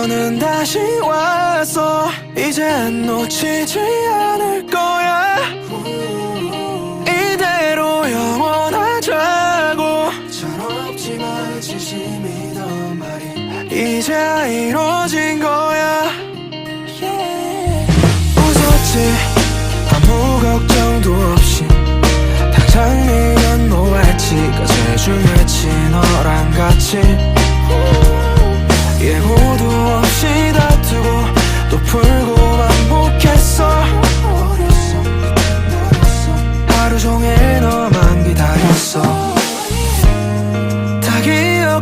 다시 왔어 이젠 놓치지 않을 거야. 이대로 영원하자고. 철없지만 진심이던 말이 이제 이루어진 거야. 웃었지? 아무 걱정도 없이 당장 미련 뭐할지가 제일 중요했지 너랑 같이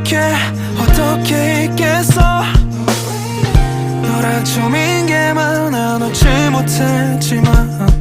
기억해 어떻게 있겠어? 너랑 처음인 게 많아 놓지 못했지만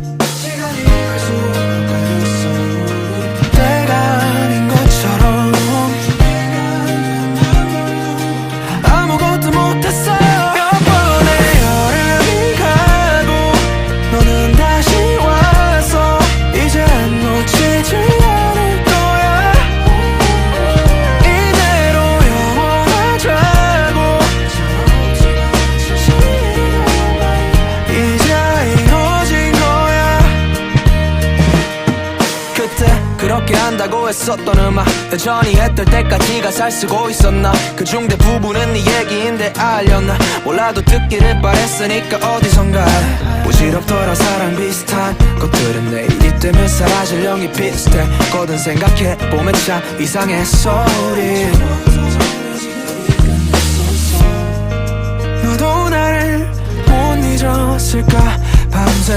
그렇게 한다고 했었던 음악 여전히 했을 때까지가 살 쓰고 있었나? 그중 대부분은 네 얘기인데 알렸나? 몰라도 듣기를 바랬으니까 어디선가. 부질없더라 사랑 비슷한 것들은 내일이 되면 사라질 영이 비슷해. 거든 생각해보면 참 이상했어 우리. 너도 나를 못 잊었을까? 밤새